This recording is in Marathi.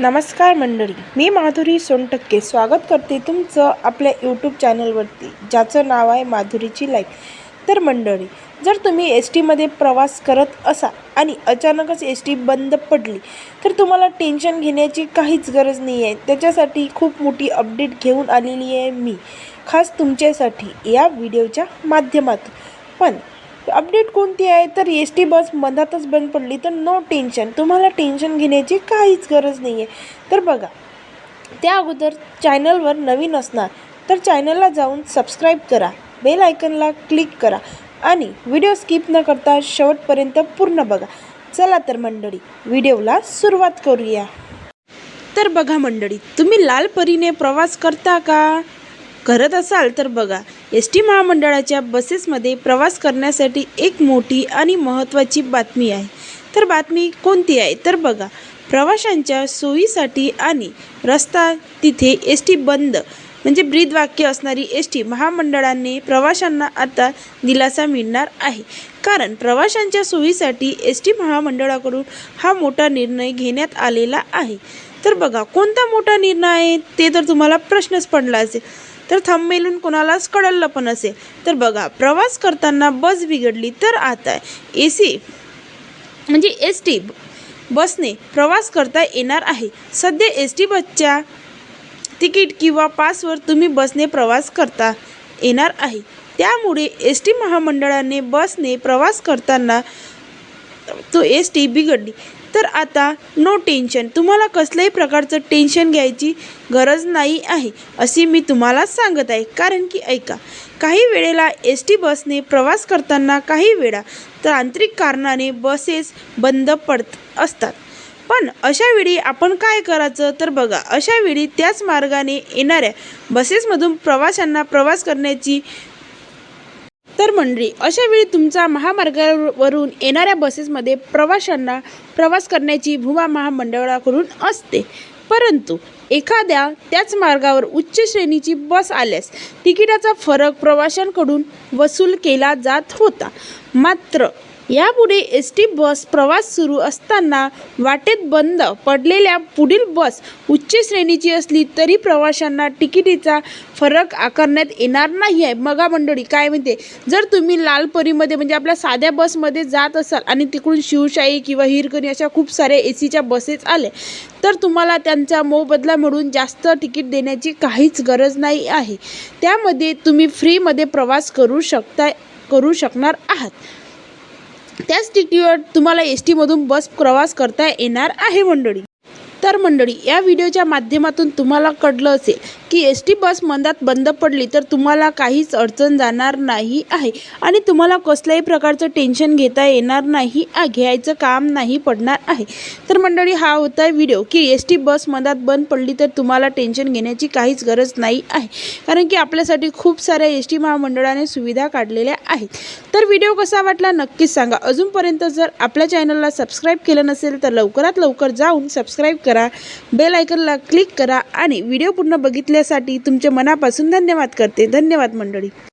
नमस्कार मंडळी मी माधुरी सोनटक्के. स्वागत करते तुमचं आपल्या यूट्यूब चॅनलवरती ज्याचं नाव आहे माधुरीची लाईफ तर मंडळी जर तुम्ही एस टीमध्ये प्रवास करत असाल आणि अचानकच एस टी बंद पडली तर तुम्हाला टेन्शन घेण्याची काहीच गरज नाही आहे त्याच्यासाठी खूप मोठी अपडेट घेऊन आलेली आहे मी खास तुमच्यासाठी या व्हिडिओच्या माध्यमातून. पण अपडेट कोणती आहे? तर एस टी बस मधातच बंद पडली तर नो टेन्शन तुम्हाला टेन्शन घेण्याची काहीच गरज नाही आहे तर बघा त्या अगोदर चॅनलवर नवीन असणार तर चॅनलला जाऊन सबस्क्राईब करा बेल आयकनला क्लिक करा आणि व्हिडिओ स्किप न करता शेवटपर्यंत पूर्ण बघा. चला तर मंडळी व्हिडिओला सुरुवात करूया. तर बघा मंडळी तुम्ही लाल परीने प्रवास करता का? करत असाल तर बघा एस टी महामंडळाच्या बसेसमध्ये प्रवास करण्यासाठी एक मोठी आणि महत्त्वाची बातमी आहे. तर बातमी कोणती आहे? तर बघा प्रवाशांच्या सोयीसाठी आणि रस्ता तिथे एस टी बंद म्हणजे ब्रीदवाक्य असणारी एस टी महामंडळाने प्रवाशांना आता दिलासा मिळणार आहे. कारण प्रवाशांच्या सोयीसाठी एस टी महामंडळाकडून हा मोठा निर्णय घेण्यात आलेला आहे. तर बघा कोणता मोठा निर्णय आहे? ते तर तुम्हाला प्रश्नच पडला असेल. तर थांबेलून कोणालाच कळलं पण असेल. तर बघा प्रवास करताना बस बिघडली तर आता ए सी म्हणजे एस टी बसने प्रवास करता येणार आहे. सध्या एस टी बसच्या तिकीट किंवा पासवर तुम्ही बसने प्रवास करता येणार आहे. त्यामुळे एस टी महामंडळाने बसने प्रवास करताना तो एस टी बिघडली तर आता नो टेन्शन तुम्हाला कसल्याही प्रकारचं टेन्शन घ्यायची गरज नाही आहे अशी मी तुम्हाला सांगत आहे. कारण की ऐका काही वेळेला एस टी बसने प्रवास करताना काही वेळा तांत्रिक कारणाने बसेस बंद पडत असतात. पण अशा वेळी आपण काय करायचं? तर बघा अशा वेळी त्याच मार्गाने येणाऱ्या बसेसमधून प्रवाशांना प्रवास करण्याची तर मंडळी अशा वेळी तुमचा महामार्गावरून येणाऱ्या बसेसमध्ये प्रवाशांना प्रवास करण्याची भूमा महामंडळाकडून असते. परंतु एखाद्या त्याच मार्गावर उच्च श्रेणीची बस आल्यास तिकिटाचा फरक प्रवाशांकडून वसूल केला जात होता. मात्र यापुढे एस टी बस प्रवास सुरू असताना वाटेत बंद पडलेल्या पुढील बस उच्च श्रेणीची असली तरी प्रवाशांना तिकिटीचा फरक आकारण्यात येणार नाही आहे मगा मंडळी काय म्हणते? जर तुम्ही लालपरीमध्ये म्हणजे आपल्या साध्या बसमध्ये जात असाल आणि तिकडून शिवशाही किंवा हिरकणी अशा खूप साऱ्या ए सीच्या बसेस आल्या तर तुम्हाला त्यांचा मोबदला मिळून जास्त तिकीट देण्याची काहीच गरज नाही आहे. त्यामध्ये तुम्ही फ्रीमध्ये प्रवास करू शकता करू शकणार आहात. त्याच तिकीटवर तुम्हाला एस टीमधून बस प्रवास करता येणार आहे मंडळी. तर मंडळी या व्हिडिओच्या माध्यमातून तुम्हाला कळलं असेल की एस टी बस मंदात बंद पडली तर तुम्हाला काहीच अडचण जाणार नाही आहे. आणि तुम्हाला कसल्याही प्रकारचं टेन्शन घेता येणार नाही. घ्यायचं काम नाही पडणार आहे. तर मंडळी हा होता व्हिडिओ की एस टी बस मंदात बंद पडली तर तुम्हाला टेन्शन घेण्याची काहीच गरज नाही आहे. कारण की आपल्यासाठी खूप साऱ्या एस टी महामंडळाने सुविधा काढलेल्या आहेत. तर व्हिडिओ कसा वाटला नक्कीच सांगा. अजूनपर्यंत जर आपल्या चॅनलला सबस्क्राईब केलं नसेल तर लवकरात लवकर जाऊन सबस्क्राईब करा. बेल आयकनला क्लिक करा आणि व्हिडिओ पूर्ण बघितले बघितल्यासाठी तुमचे मनापासून धन्यवाद करते. धन्यवाद मंडळी.